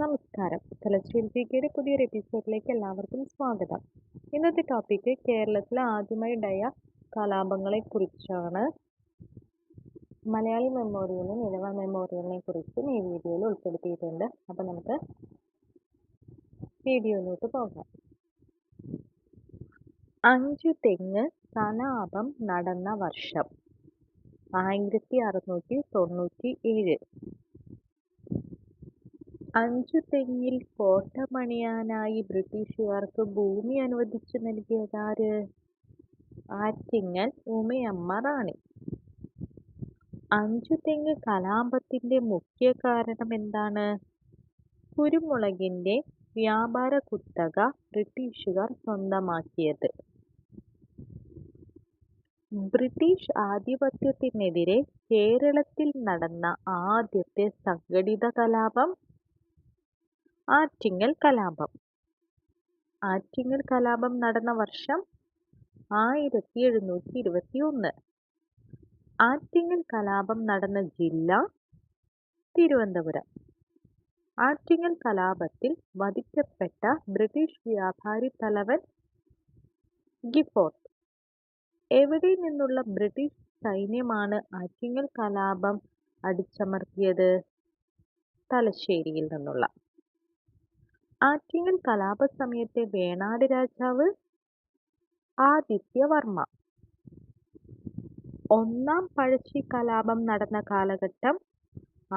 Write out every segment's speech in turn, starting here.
നമസ്കാരം. സെലസ്ട്രിയൽ ജികെയുടെ പുതിയൊരു എപ്പിസോഡിലേക്ക് എല്ലാവർക്കും സ്വാഗതം. ഇന്നത്തെ ടോപ്പിക്ക് കേരളത്തിൽ ആദ്യമായി ഉണ്ടായ കലാപങ്ങളെക്കുറിച്ചാണ്. മലയാളി മെമ്മോറിയലും ഇഴവ മെമ്മോറിയലിനെ കുറിച്ചും ഈ വീഡിയോയിൽ ഉൾപ്പെടുത്തിയിട്ടുണ്ട്. അപ്പോൾ നമുക്ക് വീഡിയോയിലോട്ട് പോകാം. അഞ്ചു തെങ്ങ് കലാപം നടന്ന വർഷം ആയിരത്തി അറുന്നൂറ്റി തൊണ്ണൂറ്റി ഏഴ് അഞ്ചു തെങ്ങിൽ കോട്ട പണിയാനായി ബ്രിട്ടീഷുകാർക്ക് ഭൂമി അനുവദിച്ചു നൽകിയതാര് ആറ്റിങ്ങൽ ഉമയമ്മ റാണി. അഞ്ചു തെങ്ങ് കലാപത്തിന്റെ മുഖ്യ കാരണം എന്താണ്? കുരുമുളകിന്റെ വ്യാപാര കുത്തക ബ്രിട്ടീഷുകാർ സ്വന്തമാക്കിയത്. ബ്രിട്ടീഷ് ആധിപത്യത്തിനെതിരെ കേരളത്തിൽ നടന്ന ആദ്യത്തെ സംഘടിത കലാപം ആറ്റിങ്ങൽ കലാപം. ആറ്റിങ്ങൽ കലാപം നടന്ന വർഷം ആയിരത്തി എഴുന്നൂറ്റി ഇരുപത്തി ഒന്ന് ആറ്റിങ്ങൽ കലാപം നടന്ന ജില്ല തിരുവനന്തപുരം. ആറ്റിങ്ങൽ കലാപത്തിൽ വധിക്കപ്പെട്ട ബ്രിട്ടീഷ് വ്യാപാരി തലവൻ ഗിഫോർട്ട്. എവിടെ നിന്നുള്ള ബ്രിട്ടീഷ് സൈന്യമാണ് ആറ്റിങ്ങൽ കലാപം അടിച്ചമർത്തിയത്? തലശ്ശേരിയിൽ നിന്നുള്ള. ആറ്റിങ്ങൽ കലാപ സമയത്തെ വേണാട് രാജാവ് ആദിത്യവർമ്മ. ഒന്നാം പഴശ്ശി കലാപം നടന്ന കാലഘട്ടം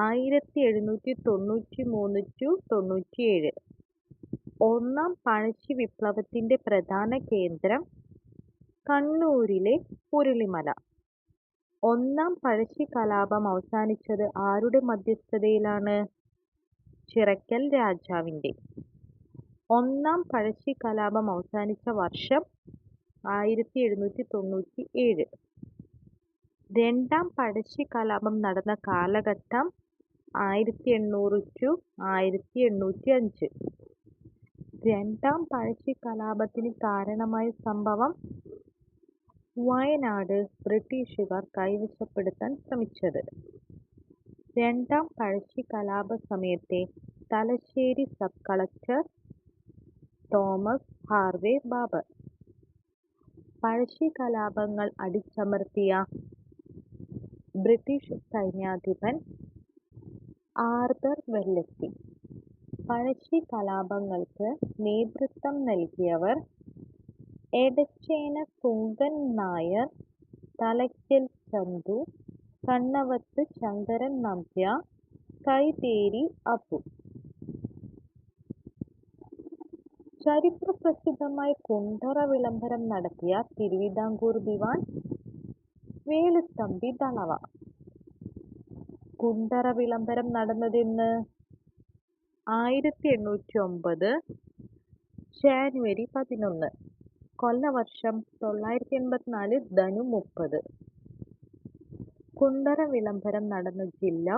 ആയിരത്തി എഴുന്നൂറ്റി തൊണ്ണൂറ്റി മൂന്ന് ടു തൊണ്ണൂറ്റിയേഴ്. ഒന്നാം പഴശ്ശി വിപ്ലവത്തിന്റെ പ്രധാന കേന്ദ്രം കണ്ണൂരിലെ പുരളിമല. ഒന്നാം പഴശ്ശി കലാപം അവസാനിച്ചത് ആരുടെ മധ്യസ്ഥതയിലാണ്? ചിറക്കൽ രാജാവിന്റെ. ഒന്നാം പഴശ്ശി കലാപം അവസാനിച്ച വർഷം ആയിരത്തി എഴുന്നൂറ്റി തൊണ്ണൂറ്റി ഏഴ് രണ്ടാം പഴശ്ശി കലാപം നടന്ന കാലഘട്ടം ആയിരത്തി എണ്ണൂറ് ടു ആയിരത്തി എണ്ണൂറ്റി അഞ്ച് രണ്ടാം പഴശ്ശി കലാപത്തിന് കാരണമായ സംഭവം വയനാട് ബ്രിട്ടീഷുകാർ കൈവശപ്പെടുത്താൻ ശ്രമിച്ചത്. രണ്ടാം പഴശ്ശി കലാപ സമയത്തെ Thalassery sub collector Thomas Harvey Baber. Pazhassi കലാപങ്ങൾ അടിച്ചമർത്തിയ ബ്രിട്ടീഷ് സൈന്യാധിപൻ ആർതർ വെല്ലസ്ലി പഴശ്ശി കലാപങ്ങൾക്ക് നേതൃത്വം നൽകിയവർ എടച്ചേന കുങ്കൻ നായർ തലയ്ക്കൽ ചന്തു കണ്ണവത്ത് ശങ്കരൻ നമ്പ്യാർ കൈതേരി അപ്പു ചരിത്രപ്രസിദ്ധമായ കുണ്ടറ വിളംബരം നടത്തിയ തിരുവിതാംകൂർ ദിവാൻ വേലുത്തമ്പി ദളവ കുണ്ടറ വിളംബരം നടന്നതെന്ന് ആയിരത്തി എണ്ണൂറ്റി ഒമ്പത് ജാനുവരി പതിനൊന്ന് കൊല്ലവർഷം തൊള്ളായിരത്തി എൺപത്തിനാല് ധനു മുപ്പത്. കുണ്ടറ വിളംബരം നടന്ന ജില്ല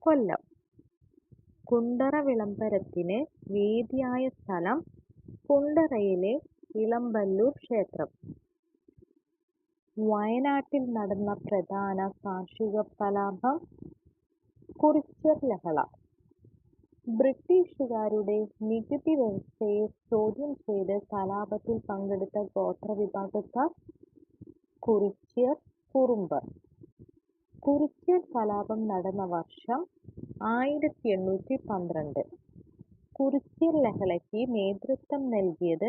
കൊല്ലം. കുണ്ടറ വിളംബരത്തിന് വേദിയായ സ്ഥലം കുണ്ടറയിലെ ഇളമ്പല്ലൂർ ക്ഷേത്രം. വയനാട്ടിൽ നടന്ന പ്രധാന കാർഷിക കലാപം കുറിച്യർ ലഹള. ബ്രിട്ടീഷുകാരുടെ നികുതി വ്യവസ്ഥയെ ചോദ്യം ചെയ്ത് കലാപത്തിൽ പങ്കെടുത്ത ഗോത്രവിഭാഗക്കാർ കുറിച്യർ കുറുമ്പർ കുറിച്യർ കലാപം നടന്ന വർഷം ആയിരത്തി എണ്ണൂറ്റി പന്ത്രണ്ട്. കുറിച്യർ ലഹളയ്ക്ക് നേതൃത്വം നൽകിയത്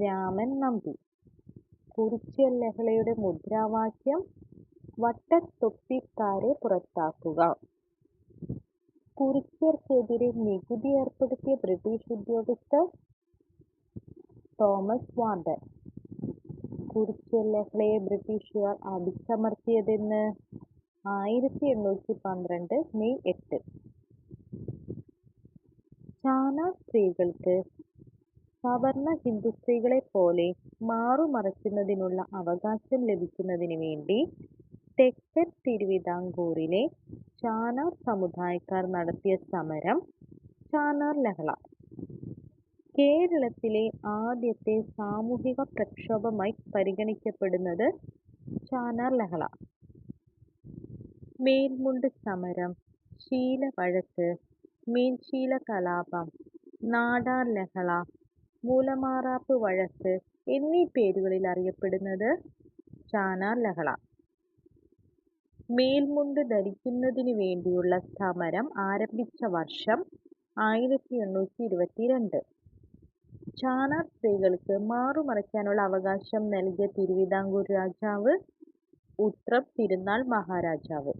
രാമൻ നമ്പി. കുറിച്യർ ലഹളയുടെ മുദ്രാവാക്യം വട്ടത്തൊപ്പിക്കാരെ പുറത്താക്കുക. കുറിച്യർക്കെതിരെ നികുതി ഏർപ്പെടുത്തിയ ബ്രിട്ടീഷ് ഉദ്യോഗസ്ഥർ തോമസ് വാർഡൻ കുറിച്യർ ലഹളയെ ബ്രിട്ടീഷുകാർ അടിച്ചമർത്തിയതെന്ന് ആയിരത്തി എണ്ണൂറ്റി പന്ത്രണ്ട് മെയ് എട്ട് ചാനാർ സ്ത്രീകൾക്ക് സവർണ ഹിന്ദു സ്ത്രീകളെ പോലെ മാറുമറയ്ക്കുന്നതിനുള്ള അവകാശം ലഭിക്കുന്നതിന് വേണ്ടി തെക്കൻ തിരുവിതാംകൂറിലെ ചാനാർ സമുദായക്കാർ നടത്തിയ സമരം ചാനാർ ലഹള. കേരളത്തിലെ ആദ്യത്തെ സാമൂഹിക പ്രക്ഷോഭമായി പരിഗണിക്കപ്പെടുന്നത് ചാനാർ ലഹള. മേൽമുണ്ട് സമരം ശീലവഴക്ക് മീൻശീല കലാപം നാടാർ ലഹള മൂലമാറാപ്പ് വഴക്ക് എന്നീ പേരുകളിൽ അറിയപ്പെടുന്നത് ചാനാർ ലഹള. മേൽമുണ്ട് ധരിക്കുന്നതിനു വേണ്ടിയുള്ള സമരം ആരംഭിച്ച വർഷം ആയിരത്തി എണ്ണൂറ്റി ഇരുപത്തിരണ്ട് ചാനാർ സ്ത്രീകൾക്ക് മാറുമറയ്ക്കാനുള്ള അവകാശം നൽകിയ തിരുവിതാംകൂർ രാജാവ് ഉത്രം തിരുനാൾ മഹാരാജാവ്.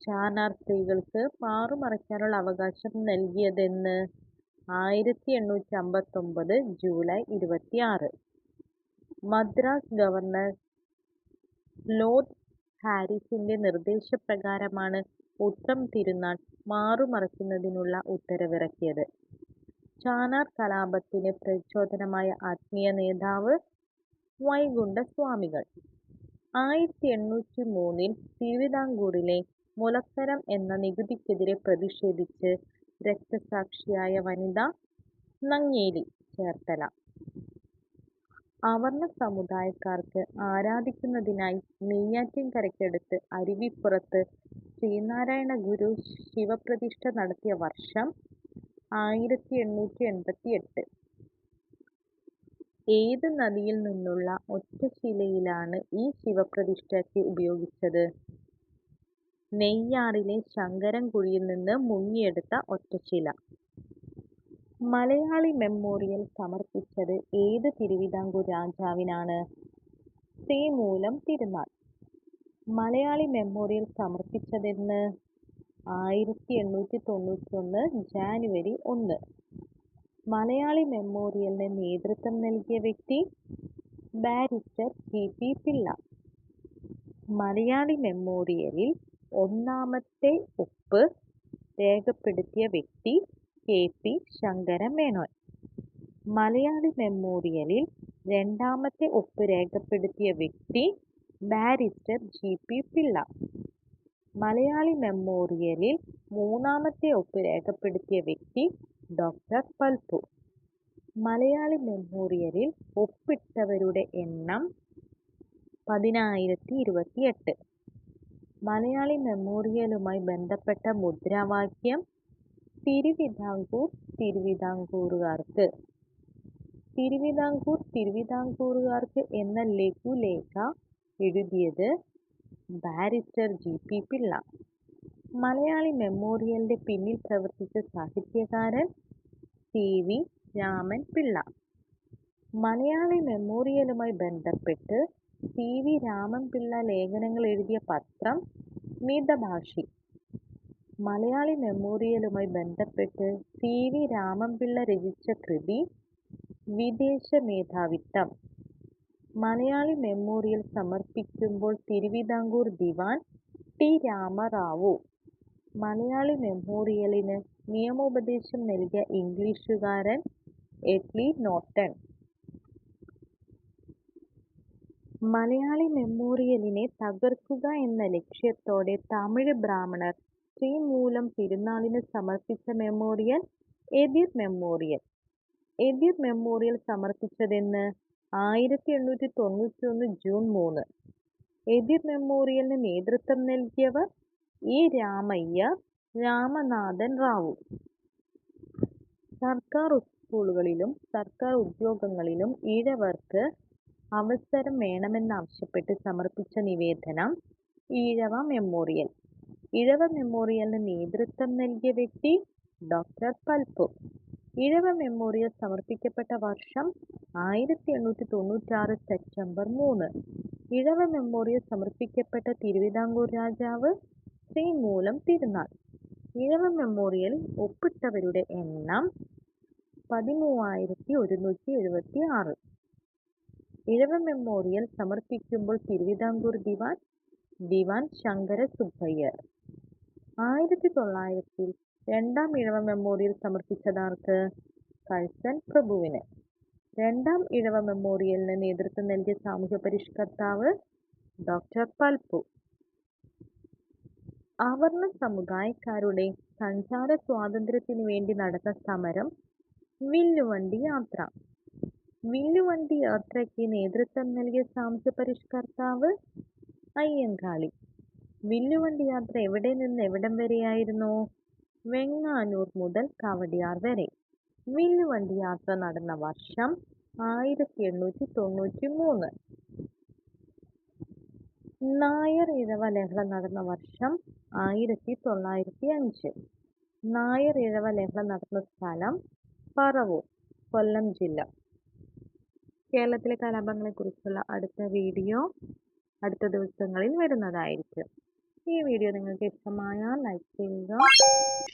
ചാനാർ സ്ത്രീകൾക്ക് മാറുമറയ്ക്കാനുള്ള അവകാശം നൽകിയതെന്ന് ആയിരത്തി എണ്ണൂറ്റി അമ്പത്തൊമ്പത് ജൂലൈ ഇരുപത്തിയാറ്. മദ്രാസ് ഗവർണർ ലോർഡ് ഹാരിസിന്റെ നിർദ്ദേശപ്രകാരമാണ് ഉത്രം തിരുനാൾ മാറുമറയ്ക്കുന്നതിനുള്ള ഉത്തരവിറക്കിയത്. ചാനാർ കലാപത്തിന് പ്രചോദനമായ ആത്മീയ നേതാവ് വൈകുണ്ഠ സ്വാമികൾ ആയിരത്തി എണ്ണൂറ്റി മൂന്നിൽ തിരുവിതാംകൂറിലെ മുലക്കരം എന്ന നികുതിക്കെതിരെ പ്രതിഷേധിച്ച് രക്തസാക്ഷിയായ വനിത നങ്ങേലി ചേർത്തല. അവർണ സമുദായക്കാർക്ക് ആരാധിക്കുന്നതിനായി നെയ്യാറ്റിൻകരയ്ക്കടുത്ത് അരുവിപ്പുറത്ത് ശ്രീനാരായണ ഗുരു ശിവപ്രതിഷ്ഠ നടത്തിയ വർഷം ആയിരത്തി എണ്ണൂറ്റി എൺപത്തി എട്ട് ഏത് നദിയിൽ നിന്നുള്ള ഒറ്റശിലയിലാണ് ഈ ശിവപ്രതിഷ്ഠയ്ക്ക് ഉപയോഗിച്ചത്? നെയ്യാറിലെ ശങ്കരൻകുഴിയിൽ നിന്ന് മുങ്ങിയെടുത്ത ഒറ്റശില മലയാളി മെമ്മോറിയൽ സമർപ്പിച്ചത് ഏത് തിരുവിതാംകൂർ രാജാവിനാണ്? തേമൂലം തിരുനാൾ. മലയാളി മെമ്മോറിയൽ സമർപ്പിച്ചതെന്ന് ആയിരത്തി എണ്ണൂറ്റി തൊണ്ണൂറ്റൊന്ന് ജാനുവരി ഒന്ന്. മലയാളി മെമ്മോറിയലിന് നേതൃത്വം നൽകിയ വ്യക്തി barrister T P Pillai. Malayali മെമ്മോറിയലിൽ ഒന്നാമത്തെ ഒപ്പ് രേഖപ്പെടുത്തിയ വ്യക്തി കെ പി ശങ്കരൻ മേനോൻ. മലയാളി മെമ്മോറിയലിൽ രണ്ടാമത്തെ ഒപ്പ് രേഖപ്പെടുത്തിയ വ്യക്തി barrister G P Pillai. Malayali മെമ്മോറിയലിൽ മൂന്നാമത്തെ ഒപ്പ് രേഖപ്പെടുത്തിയ വ്യക്തി ഡോക്ടർ പൽപു മലയാളി മെമ്മോറിയലിൽ ഒപ്പിട്ടവരുടെ എണ്ണം പതിനായിരത്തി ഇരുപത്തിയെട്ട്. മലയാളി മെമ്മോറിയലുമായി ബന്ധപ്പെട്ട മുദ്രാവാക്യം തിരുവിതാംകൂർ തിരുവിതാംകൂറുകാർക്ക്. തിരുവിതാംകൂർ തിരുവിതാംകൂറുകാർക്ക് എന്ന ലഘുലേഖ എഴുതിയത് barrister G P Pillai. Malayali മെമ്മോറിയലിന്റെ പിന്നിൽ പ്രവർത്തിച്ച സാഹിത്യകാരൻ സി വി രാമൻ പിള്ള. മലയാളി മെമ്മോറിയലുമായി ബന്ധപ്പെട്ട് സി വി രാമൻപിള്ള ലേഖനങ്ങൾ എഴുതിയ പത്രം മിതഭാഷി. മലയാളി മെമ്മോറിയലുമായി ബന്ധപ്പെട്ട് സി വി രാമൻപിള്ള രചിച്ച കൃതി വിദേശ മേധാവിത്വം. മലയാളി മെമ്മോറിയൽ സമർപ്പിക്കുമ്പോൾ തിരുവിതാംകൂർ ദിവാൻ ടി രാമറാവു. മലയാളി മെമ്മോറിയലിന് നിയമോപദേശം നൽകിയ ഇംഗ്ലീഷുകാരൻ എഡ്ലി നോർട്ടൺ. മലയാളി മെമ്മോറിയലിനെ തകർക്കുക എന്ന ലക്ഷ്യത്തോടെ തമിഴ് ബ്രാഹ്മണർ ശ്രീമൂലം തിരുനാളിന് സമർപ്പിച്ച മെമ്മോറിയൽ എതിർ മെമ്മോറിയൽ. എതിർ മെമ്മോറിയൽ സമർപ്പിച്ചതെന്ന് ആയിരത്തി എണ്ണൂറ്റി തൊണ്ണൂറ്റിയൊന്ന് ജൂൺ മൂന്ന്. എതിർ മെമ്മോറിയലിന് നേതൃത്വം നൽകിയവർ ഇ രാമയ്യ രാമനാഥൻ റാവു. സർക്കാർ സ്കൂളുകളിലും സർക്കാർ ഉദ്യോഗങ്ങളിലും ഈഴവർക്ക് അവസരം വേണമെന്നാവശ്യപ്പെട്ട് സമർപ്പിച്ച നിവേദനം ഈഴവ മെമ്മോറിയൽ. ഇഴവ മെമ്മോറിയലിന് നേതൃത്വം നൽകിയ വ്യക്തി ഡോക്ടർ പൽപ്പു. ഇഴവ മെമ്മോറിയൽ സമർപ്പിക്കപ്പെട്ട വർഷം ആയിരത്തി എണ്ണൂറ്റി തൊണ്ണൂറ്റാറ് സെപ്റ്റംബർ മൂന്ന്. ഇഴവ മെമ്മോറിയൽ സമർപ്പിക്കപ്പെട്ട തിരുവിതാംകൂർ രാജാവ് ശ്രീമൂലം തിരുനാൾ. ഇഴവ മെമ്മോറിയൽ ഒപ്പിട്ടവരുടെ എണ്ണം പതിമൂവായിരത്തി ഒരുന്നൂറ്റി എഴുപത്തി ആറ് ഇഴവ മെമ്മോറിയൽ സമർപ്പിക്കുമ്പോൾ തിരുവിതാംകൂർ ദിവാൻ ദിവാൻ ശങ്കര സുബ്ബയ്യർ. ആയിരത്തി തൊള്ളായിരത്തിൽ രണ്ടാം ഇഴവ മെമ്മോറിയൽ സമർപ്പിച്ചതാർക്ക് കഴ്സൻ പ്രഭുവിന്. രണ്ടാം ഇഴവ മെമ്മോറിയലിന് നേതൃത്വം നൽകിയ സാമൂഹ്യ പരിഷ്കർത്താവ് ഡോക്ടർ പൽപ്പു. അവർണ സമുദായക്കാരുടെ സഞ്ചാര സ്വാതന്ത്ര്യത്തിനു വേണ്ടി നടന്ന സമരം വില്ലുവണ്ടി യാത്ര. വില്ലുവണ്ടി യാത്രയ്ക്ക് നേതൃത്വം നൽകിയ സാമൂഹ്യ പരിഷ്കർത്താവ് അയ്യങ്കാളി. വില്ലുവണ്ടി യാത്ര എവിടെ നിന്ന് എവിടം വരെയായിരുന്നു? വെങ്ങാനൂർ മുതൽ കവടിയാർ വരെ. വില്ലുവണ്ടി യാത്ര നടന്ന വർഷം ആയിരത്തി എണ്ണൂറ്റി തൊണ്ണൂറ്റി മൂന്ന് നായർ ഇഴവ ലഹള നടന്ന വർഷം ആയിരത്തി തൊള്ളായിരത്തി അഞ്ച് നായർ ഇഴവ ലഹള നടന്ന സ്ഥലം പറവൂർ കൊല്ലം ജില്ല. കേരളത്തിലെ കലാപങ്ങളെക്കുറിച്ചുള്ള അടുത്ത വീഡിയോ അടുത്ത ദിവസങ്ങളിൽ വരുന്നതായിരിക്കും. ഈ വീഡിയോ നിങ്ങൾക്ക് ഇഷ്ടമായാൽ ലൈക്ക് ചെയ്യുക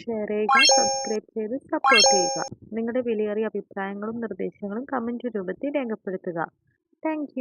ഷെയർ ചെയ്യുക സബ്സ്ക്രൈബ് ചെയ്ത് സപ്പോർട്ട് ചെയ്യുക. നിങ്ങളുടെ വിലയേറിയ അഭിപ്രായങ്ങളും നിർദ്ദേശങ്ങളും കമന്റ് രൂപത്തിൽ രേഖപ്പെടുത്തുക. താങ്ക്